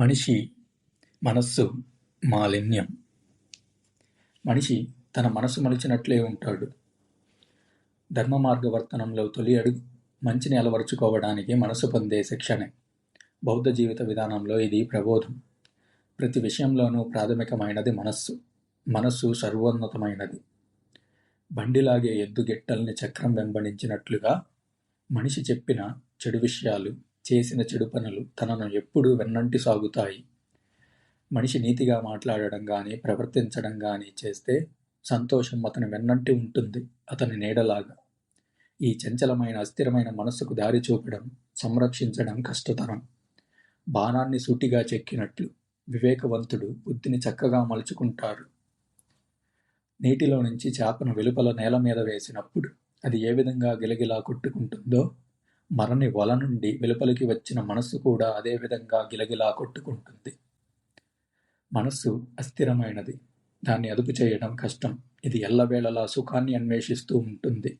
మనిషి మనస్సు మాలిన్యం. మనిషి తన మనసు మలిచినట్లే ఉంటాడు. ధర్మ మార్గవర్తనంలో తొలి అడుగు మంచిని అలవరుచుకోవడానికి మనసు పొందే శిక్షణే బౌద్ధ జీవిత విధానంలో ఇది ప్రబోధం. ప్రతి విషయంలోనూ ప్రాథమికమైనది మనస్సు. మనస్సు సర్వోన్నతమైనది. బండిలాగే ఎద్దుగెట్టల్ని చక్రం వెంబడించినట్లుగా మనిషి చెప్పిన చెడు విషయాలు చేసిన చెడు పనులు తనను ఎప్పుడూ వెన్నంటి సాగుతాయి. మనిషి నీతిగా మాట్లాడడం కానీ ప్రవర్తించడం కానీ చేస్తే సంతోషం అతని వెన్నంటి ఉంటుంది అతని నీడలాగా. ఈ చంచలమైన అస్థిరమైన మనస్సుకు దారి చూపడం సంరక్షించడం కష్టతరం. బాణాన్ని సూటిగా చెక్కినట్లు వివేకవంతుడు బుద్ధిని చక్కగా మలుచుకుంటారు. నీటిలో నుంచి చేపను వెలుపల నేల మీద వేసినప్పుడు అది ఏ విధంగా గిలగిలా కొట్టుకుంటుందో మరణి వల నుండి వెలుపలికి వచ్చిన మనస్సు కూడా అదే విధంగా గిలగిలా కొట్టుకుంటుంది. మనస్సు అస్థిరమైనది. దాన్ని అదుపు చేయడం కష్టం. ఇది ఎల్లవేళలా సుఖాన్ని అన్వేషిస్తూ ఉంటుంది.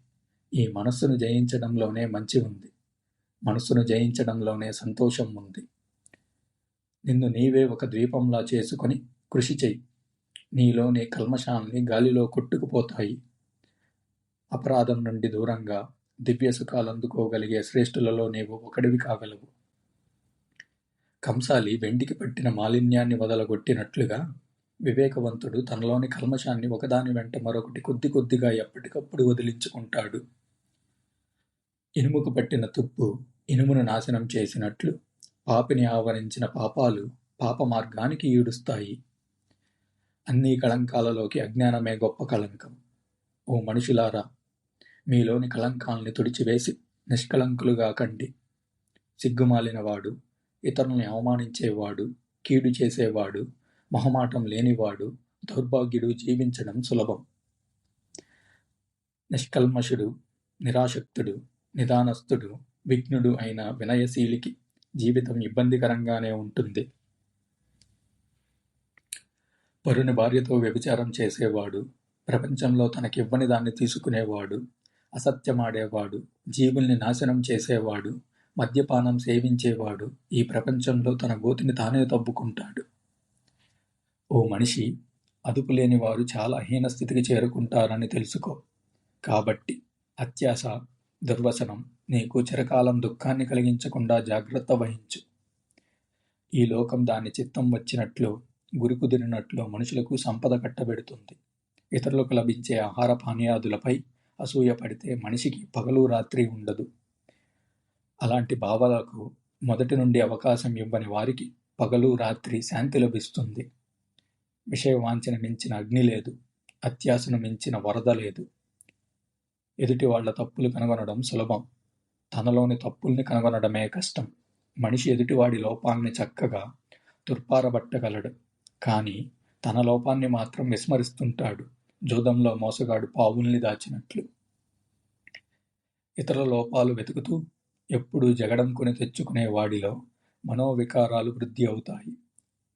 ఈ మనస్సును జయించడంలోనే మంచి ఉంది. మనస్సును జయించడంలోనే సంతోషం ఉంది. నిన్ను నీవే ఒక ద్వీపంలా చేసుకొని కృషి చెయ్యి. నీలోని కల్మషాల్ని గాలిలో కొట్టుకుపోతాయి. అపరాధం నుండి దూరంగా దివ్య సుఖాలు అందుకోగలిగే శ్రేష్ఠులలో నీవు ఒకడివి కాగలవు. కంసాలి వెండికి పట్టిన మాలిన్యాన్ని వదలగొట్టినట్లుగా వివేకవంతుడు తనలోని కల్మషాన్ని ఒకదాని వెంట మరొకటి కొద్ది కొద్దిగా ఎప్పటికప్పుడు వదిలించుకుంటాడు. ఇనుముకు పట్టిన తుప్పు ఇనుమును నాశనం చేసినట్లు పాపిని ఆవరించిన పాపాలు పాప మార్గానికి ఈడుస్తాయి. అన్ని కళంకాలలోకి అజ్ఞానమే గొప్ప కళంకం. ఓ మనుషులారా మీలోని కళంకాల్ని తుడిచివేసి నిష్కళంకులుగా కండి. సిగ్గుమాలినవాడు ఇతరుల్ని అవమానించేవాడు కీడు చేసేవాడు మొహమాటం లేనివాడు దౌర్భాగ్యుడు జీవించడం సులభం. నిష్కల్మషుడు నిరాశక్తుడు నిదానస్తుడు విఘ్నుడు అయిన వినయశీలికి జీవితం ఇబ్బందికరంగానే ఉంటుంది. పరుని భార్యతో వ్యభిచారం చేసేవాడు ప్రపంచంలో తనకివ్వని దాన్ని తీసుకునేవాడు అసత్యమాడేవాడు జీవుల్ని నాశనం చేసేవాడు మద్యపానం సేవించేవాడు ఈ ప్రపంచంలో తన గోతిని తానే తవ్వుకుంటాడు. ఓ మనిషి అదుపు లేని వారు చాలా హీన స్థితికి చేరుకుంటారని తెలుసుకో. కాబట్టి అత్యాశ దుర్వసనం నీకు చిరకాలం దుఃఖాన్ని కలిగించకుండా జాగ్రత్త వహించు. ఈ లోకం దాని చిత్తం వచ్చినట్లు గురి కుదిరినట్లు మనుషులకు సంపద కట్టబెడుతుంది. ఇతరులకు లభించే ఆహార పానీయాదులపై అసూయ పడితే మనిషికి పగలు రాత్రి ఉండదు. అలాంటి భావాలకు మొదటి నుండి అవకాశం ఇవ్వని వారికి పగలు రాత్రి శాంతి లభిస్తుంది. విషయవాంఛన మించిన అగ్ని లేదు. అత్యాశను మించిన వరద లేదు. ఎదుటి వాళ్ళ తప్పులు కనుగొనడం సులభం. తనలోని తప్పుల్ని కనుగొనడమే కష్టం. మనిషి ఎదుటివాడి లోపాన్ని చక్కగా తుర్పారబట్టగలడు కానీ తన లోపాన్ని మాత్రం విస్మరిస్తుంటాడు. జూదంలో మోసగాడు పావుల్ని దాచినట్లు. ఇతర లోపాలు వెతుకుతూ ఎప్పుడూ జగడం కొని తెచ్చుకునే వాడిలో మనోవికారాలు వృద్ధి అవుతాయి.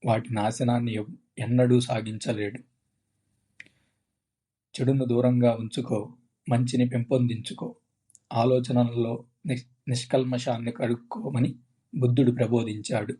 వాటి నాశనాన్ని ఎన్నడూ సాగించలేడు. చెడును దూరంగా ఉంచుకో మంచిని పెంపొందించుకో ఆలోచనలలో నిష్- నిష్కల్మషాన్ని కడుక్కోమని బుద్ధుడు ప్రబోధించాడు.